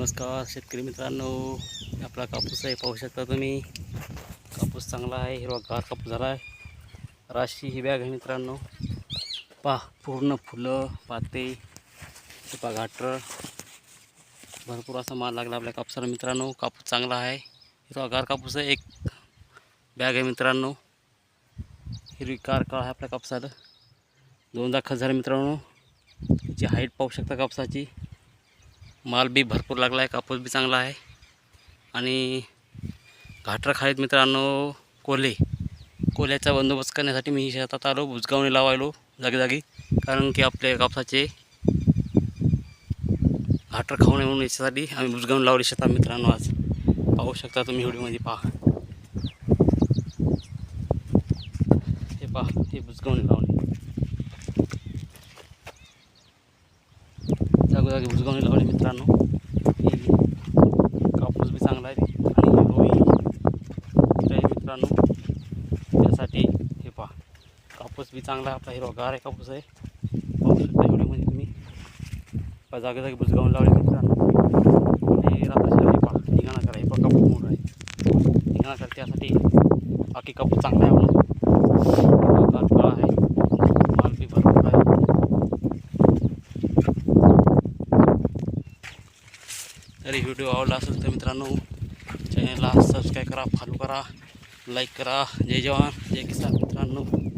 नमस्कार शेतकरी मित्रांनो आपला कापूस आहे पाहू शकता तुम्ही. कापूस चांगला आहे हिरवागार कापूस झाला आहे. राशी ही बॅग आहे मित्रांनो. पा पूर्ण फुलं पाते पा घाटर भरपूर असा माल लागला आपल्या कापसाला मित्रांनो. कापूस चांगला आहे हिरवागार कापूस आहे एक बॅग आहे मित्रांनो. हिरवी कार काळ आहे आपल्या कापसाला. दोनदा खत झाला मित्रांनो. त्याची हाईट पाहू शकता कापसाची. माल बी भरपूर लागला आहे कापूस बी चांगला आहे. आणि घाटर खालीत मित्रांनो कोले. कोल्याचा बंदोबस्त करण्यासाठी मी शेतात आलो बुजगावणी लावायलो जागीजागी. कारण की आपल्या कापसाचे घाटर खाऊन म्हणून याच्यासाठी आम्ही बुजगावून लावले शेतात मित्रांनो आज. पाहू शकता तुम्ही व्हिडिओमध्ये पहा. हे पहा हे बुजगावणी लावणे जागोजागी बुजगावणी लावले मित्रांनो. कापूस बी चांगला आहे आणि हिरवी आहे मित्रांनो? त्यासाठी हे पहा. कापूस बी चांगला आहे आपला. हिरवागार आहे कापूस आहे. पाहू शकता व्हिडिओमध्ये तुम्ही. पहा जागोजागी बुजगावून लावले मित्रांनो. आणि पहा. ठिकाणा करा. हे पहा कापूस मोठा आहे. ठिकाणा करा. त्यासाठी बाकी कापूस चांगला आहे म्हणून हिरवागार काळा आहे माल बी भरपूर आहे तरी व्हिडिओ आवडला असेल तर मित्रांनो चॅनलला सबस्क्राईब करा फॉलो करा लाईक करा. जय जवान जय किसान मित्रांनो.